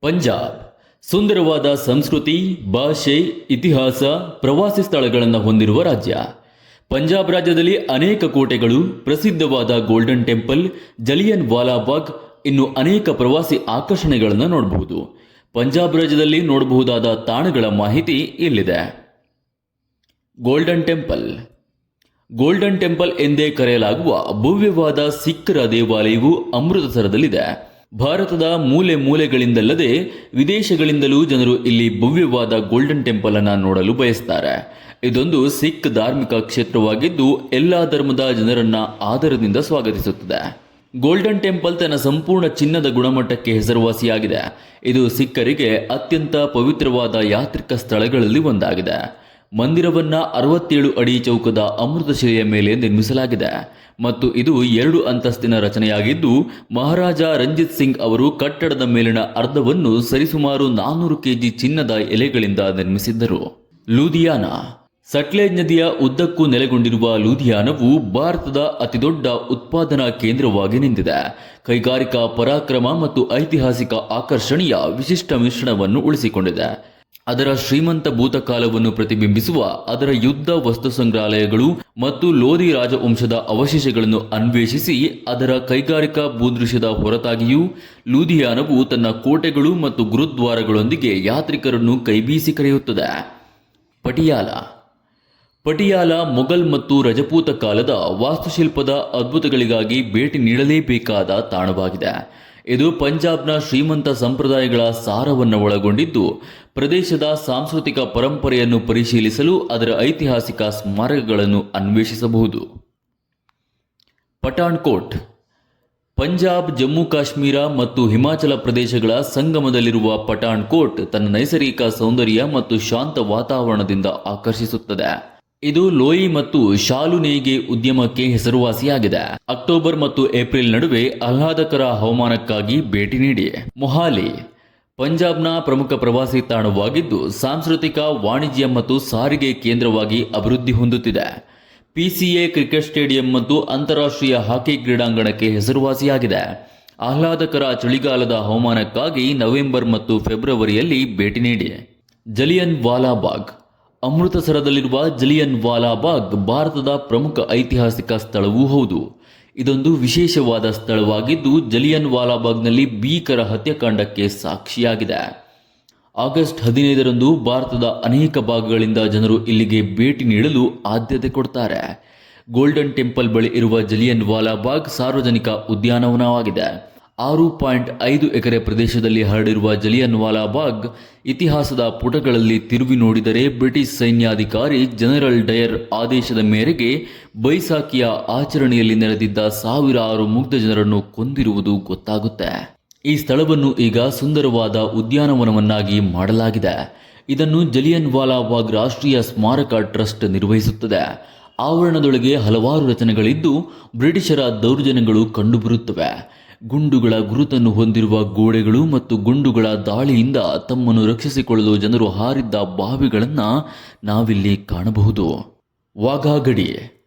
ಪಂಜಾಬ್. ಸುಂದರವಾದ ಸಂಸ್ಕೃತಿ, ಭಾಷೆ, ಇತಿಹಾಸ, ಪ್ರವಾಸಿ ಸ್ಥಳಗಳನ್ನು ಹೊಂದಿರುವ ರಾಜ್ಯ. ಪಂಜಾಬ್ ರಾಜ್ಯದಲ್ಲಿ ಅನೇಕ ಕೋಟೆಗಳು, ಪ್ರಸಿದ್ಧವಾದ ಗೋಲ್ಡನ್ ಟೆಂಪಲ್, ಜಲಿಯನ್ ವಾಲಾಬಾಗ್ ಇನ್ನು ಅನೇಕ ಪ್ರವಾಸಿ ಆಕರ್ಷಣೆಗಳನ್ನು ನೋಡಬಹುದು. ಪಂಜಾಬ್ ರಾಜ್ಯದಲ್ಲಿ ನೋಡಬಹುದಾದ ತಾಣಗಳ ಮಾಹಿತಿ ಇಲ್ಲಿದೆ. Golden temple. ಗೋಲ್ಡನ್ ಟೆಂಪಲ್ ಎಂದೇ ಕರೆಯಲಾಗುವ ಭವ್ಯವಾದ ಸಿಖ್ಖರ ದೇವಾಲಯವು ಅಮೃತಸರದಲ್ಲಿದೆ. ಭಾರತದ ಮೂಲೆ ಮೂಲೆಗಳಿಂದಲ್ಲದೆ ವಿದೇಶಗಳಿಂದಲೂ ಜನರು ಇಲ್ಲಿ ಭವ್ಯವಾದ ಗೋಲ್ಡನ್ ಟೆಂಪಲ್ ಅನ್ನು ನೋಡಲು ಬಯಸ್ತಾರೆ. ಇದೊಂದು ಸಿಖ್ ಧಾರ್ಮಿಕ ಕ್ಷೇತ್ರವಾಗಿದ್ದು ಎಲ್ಲಾ ಧರ್ಮದ ಜನರನ್ನ ಆದರದಿಂದ ಸ್ವಾಗತಿಸುತ್ತದೆ. ಗೋಲ್ಡನ್ ಟೆಂಪಲ್ ತನ್ನ ಸಂಪೂರ್ಣ ಚಿನ್ನದ ಗುಣಮಟ್ಟಕ್ಕೆ ಹೆಸರುವಾಸಿಯಾಗಿದೆ. ಇದು ಸಿಖ್ಖರಿಗೆ ಅತ್ಯಂತ ಪವಿತ್ರವಾದ ಯಾತ್ರಿಕ ಸ್ಥಳಗಳಲ್ಲಿ ಒಂದಾಗಿದೆ. ಮಂದಿರವನ್ನ ಅರವತ್ತೇಳು ಅಡಿ ಚೌಕದ ಅಮೃತಶಿಲೆಯ ಮೇಲೆ ನಿರ್ಮಿಸಲಾಗಿದೆ. ಮತ್ತು ಇದು ಎರಡು ಅಂತಸ್ತಿನ ರಚನೆಯಾಗಿದ್ದು, ಮಹಾರಾಜ ರಂಜಿತ್ ಸಿಂಗ್ ಅವರು ಕಟ್ಟಡದ ಮೇಲಿನ ಅರ್ಧವನ್ನು ಸರಿಸುಮಾರು ನಾನ್ನೂರು ಕೆಜಿ ಚಿನ್ನದ ಎಲೆಗಳಿಂದ ನಿರ್ಮಿಸಿದ್ದರು. ಲೂಧಿಯಾನ. ಸಟ್ಲೇಜ್ ನದಿಯ ಉದ್ದಕ್ಕೂ ನೆಲೆಗೊಂಡಿರುವ ಲೂಧಿಯಾನವು ಭಾರತದ ಅತಿದೊಡ್ಡ ಉತ್ಪಾದನಾ ಕೇಂದ್ರವಾಗಿ ನಿಂತಿದೆ. ಕೈಗಾರಿಕಾ ಪರಾಕ್ರಮ ಮತ್ತು ಐತಿಹಾಸಿಕ ಆಕರ್ಷಣೀಯ ವಿಶಿಷ್ಟ ಮಿಶ್ರಣವನ್ನು ಉಳಿಸಿಕೊಂಡಿದೆ. ಅದರ ಶ್ರೀಮಂತ ಭೂತಕಾಲವನ್ನು ಪ್ರತಿಬಿಂಬಿಸುವ ಅದರ ಯುದ್ಧ ವಸ್ತು ಸಂಗ್ರಹಾಲಯಗಳು ಮತ್ತು ಲೋಧಿ ರಾಜವಂಶದ ಅವಶೇಷಗಳನ್ನು ಅನ್ವೇಷಿಸಿ ಅದರ ಕೈಗಾರಿಕಾ ಭೂದೃಶ್ಯದ ಹೊರತಾಗಿಯೂ ಲೂಧಿಯಾನವು ತನ್ನ ಕೋಟೆಗಳು ಮತ್ತು ಗುರುದ್ವಾರಗಳೊಂದಿಗೆ ಯಾತ್ರಿಕರನ್ನು ಕೈಬೀಸಿ ಕರೆಯುತ್ತದೆ. ಪಟಿಯಾಲ. ಪಟಿಯಾಲ ಮೊಘಲ್ ಮತ್ತು ರಜಪೂತ ಕಾಲದ ವಾಸ್ತುಶಿಲ್ಪದ ಅದ್ಭುತಗಳಿಗಾಗಿ ಭೇಟಿ ನೀಡಲೇಬೇಕಾದ ತಾಣವಾಗಿದೆ. ಇದು ಪಂಜಾಬ್ನ ಶ್ರೀಮಂತ ಸಂಪ್ರದಾಯಗಳ ಸಾರವನ್ನು ಒಳಗೊಂಡಿದ್ದು, ಪ್ರದೇಶದ ಸಾಂಸ್ಕೃತಿಕ ಪರಂಪರೆಯನ್ನು ಪರಿಶೀಲಿಸಲು ಅದರ ಐತಿಹಾಸಿಕ ಸ್ಮಾರಕಗಳನ್ನು ಅನ್ವೇಷಿಸಬಹುದು. ಪಠಾಣ್ಕೋಟ್, ಪಂಜಾಬ್, ಜಮ್ಮು, ಕಾಶ್ಮೀರ ಮತ್ತು ಹಿಮಾಚಲ ಪ್ರದೇಶಗಳ ಸಂಗಮದಲ್ಲಿರುವ ಪಠಾಣ್ಕೋಟ್ ತನ್ನ ನೈಸರ್ಗಿಕ ಸೌಂದರ್ಯ ಮತ್ತು ಶಾಂತ ವಾತಾವರಣದಿಂದ ಆಕರ್ಷಿಸುತ್ತದೆ. ಇದು ಲೋಯಿ ಮತ್ತು ಶಾಲು ನೇಯ್ಗೆ ಉದ್ಯಮಕ್ಕೆ ಹೆಸರುವಾಸಿಯಾಗಿದೆ. ಅಕ್ಟೋಬರ್ ಮತ್ತು ಏಪ್ರಿಲ್ ನಡುವೆ ಆಹ್ಲಾದಕರ ಹವಾಮಾನಕ್ಕಾಗಿ ಭೇಟಿ ನೀಡಿ. ಮೊಹಾಲಿ, ಪಂಜಾಬ್ನ ಪ್ರಮುಖ ಪ್ರವಾಸಿ ತಾಣವಾಗಿದ್ದು, ಸಾಂಸ್ಕೃತಿಕ, ವಾಣಿಜ್ಯ ಮತ್ತು ಸಾರಿಗೆ ಕೇಂದ್ರವಾಗಿ ಅಭಿವೃದ್ಧಿ ಹೊಂದುತ್ತಿದೆ. ಪಿಸಿಎ ಕ್ರಿಕೆಟ್ ಸ್ಟೇಡಿಯಂ ಮತ್ತು ಅಂತಾರಾಷ್ಟ್ರೀಯ ಹಾಕಿ ಕ್ರೀಡಾಂಗಣಕ್ಕೆ ಹೆಸರುವಾಸಿಯಾಗಿದೆ. ಆಹ್ಲಾದಕರ ಚಳಿಗಾಲದ ಹವಾಮಾನಕ್ಕಾಗಿ ನವೆಂಬರ್ ಮತ್ತು ಫೆಬ್ರವರಿಯಲ್ಲಿ ಭೇಟಿ ನೀಡಿ. ಜಲಿಯನ್ ವಾಲಾಬಾಗ್ ಅಮೃತಸರದಲ್ಲಿರುವ ಜಲಿಯನ್ ವಾಲಾಬಾಗ್ ಭಾರತದ ಪ್ರಮುಖ ಐತಿಹಾಸಿಕ ಸ್ಥಳವೂ ಹೌದು. ಇದೊಂದು ವಿಶೇಷವಾದ ಸ್ಥಳವಾಗಿದ್ದು, ಜಲಿಯನ್ ವಾಲಾಬಾಗ್ನಲ್ಲಿ ಭೀಕರ ಹತ್ಯಾಕಾಂಡಕ್ಕೆ ಸಾಕ್ಷಿಯಾಗಿದೆ. ಆಗಸ್ಟ್ ಹದಿನೈದರಂದು ಭಾರತದ ಅನೇಕ ಭಾಗಗಳಿಂದ ಜನರು ಇಲ್ಲಿಗೆ ಭೇಟಿ ನೀಡಲು ಆದ್ಯತೆ ಕೊಡ್ತಾರೆ. ಗೋಲ್ಡನ್ ಟೆಂಪಲ್ ಬಳಿ ಇರುವ ಜಲಿಯನ್ ವಾಲಾಬಾಗ್ ಸಾರ್ವಜನಿಕ ಉದ್ಯಾನವನವಾಗಿದೆ. ಆರು ಪಾಯಿಂಟ್ ಐದು ಎಕರೆ ಪ್ರದೇಶದಲ್ಲಿ ಹರಡಿರುವ ಜಲಿಯನ್ ವಾಲಾಬಾಗ್ ಇತಿಹಾಸದ ಪುಟಗಳಲ್ಲಿ ತಿರುವಿ ನೋಡಿದರೆ ಬ್ರಿಟಿಷ್ ಸೈನ್ಯಾಧಿಕಾರಿ ಜನರಲ್ ಡಯರ್ ಆದೇಶದ ಮೇರೆಗೆ ಬೈಸಾಖಿಯ ಆಚರಣೆಯಲ್ಲಿ ನೆರೆದಿದ್ದ ಸಾವಿರಾರು ಮುಗ್ಧ ಜನರನ್ನು ಕೊಂದಿರುವುದು ಗೊತ್ತಾಗುತ್ತೆ. ಈ ಸ್ಥಳವನ್ನು ಈಗ ಸುಂದರವಾದ ಉದ್ಯಾನವನವನ್ನಾಗಿ ಮಾಡಲಾಗಿದೆ. ಇದನ್ನು ಜಲಿಯನ್ ವಾಲಾಬಾಗ್ ರಾಷ್ಟ್ರೀಯ ಸ್ಮಾರಕ ಟ್ರಸ್ಟ್ ನಿರ್ವಹಿಸುತ್ತದೆ. ಆವರಣದೊಳಗೆ ಹಲವಾರು ರಚನೆಗಳಿದ್ದು ಬ್ರಿಟಿಷರ ದೌರ್ಜನ್ಯಗಳು ಕಂಡುಬರುತ್ತವೆ. ಗುಂಡುಗಳ ಗುರುತನ್ನು ಹೊಂದಿರುವ ಗೋಡೆಗಳು ಮತ್ತು ಗುಂಡುಗಳ ದಾಳಿಯಿಂದ ತಮ್ಮನ್ನು ರಕ್ಷಿಸಿಕೊಳ್ಳಲು ಜನರು ಹಾರಿದ್ದ ಬಾವಿಗಳನ್ನು ನಾವಿಲ್ಲಿ ಕಾಣಬಹುದು. ವಾಘಾ ಗಡಿ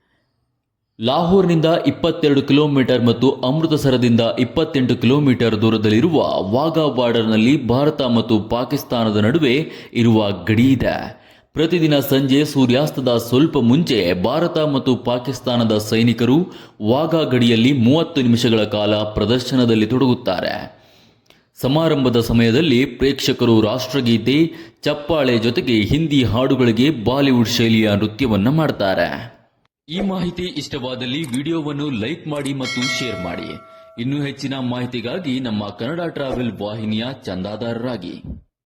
ಲಾಹೋರ್ನಿಂದ ಇಪ್ಪತ್ತೆರಡು ಕಿಲೋಮೀಟರ್ ಮತ್ತು ಅಮೃತಸರದಿಂದ ಇಪ್ಪತ್ತೆಂಟು ಕಿಲೋಮೀಟರ್ ದೂರದಲ್ಲಿರುವ ವಾಘಾ ಬಾರ್ಡರ್ನಲ್ಲಿ ಭಾರತ ಮತ್ತು ಪಾಕಿಸ್ತಾನದ ನಡುವೆ ಇರುವ ಗಡಿ ಇದೆ. ಪ್ರತಿದಿನ ಸಂಜೆ ಸೂರ್ಯಾಸ್ತದ ಸ್ವಲ್ಪ ಮುಂಚೆ ಭಾರತ ಮತ್ತು ಪಾಕಿಸ್ತಾನದ ಸೈನಿಕರು ವಾಘಾ ಗಡಿಯಲ್ಲಿ ಮೂವತ್ತು ನಿಮಿಷಗಳ ಕಾಲ ಪ್ರದರ್ಶನದಲ್ಲಿ ತೊಡಗುತ್ತಾರೆ. ಸಮಾರಂಭದ ಸಮಯದಲ್ಲಿ ಪ್ರೇಕ್ಷಕರು ರಾಷ್ಟ್ರಗೀತೆ, ಚಪ್ಪಾಳೆ ಜೊತೆಗೆ ಹಿಂದಿ ಹಾಡುಗಳಿಗೆ ಬಾಲಿವುಡ್ ಶೈಲಿಯ ನೃತ್ಯವನ್ನು ಮಾಡ್ತಾರೆ. ಈ ಮಾಹಿತಿ ಇಷ್ಟವಾದಲ್ಲಿ ವಿಡಿಯೋವನ್ನು ಲೈಕ್ ಮಾಡಿ ಮತ್ತು ಶೇರ್ ಮಾಡಿ. ಇನ್ನೂ ಹೆಚ್ಚಿನ ಮಾಹಿತಿಗಾಗಿ ನಮ್ಮ ಕನ್ನಡ ಟ್ರಾವೆಲ್ ವಾಹಿನಿಯ ಚಂದಾದಾರರಾಗಿ.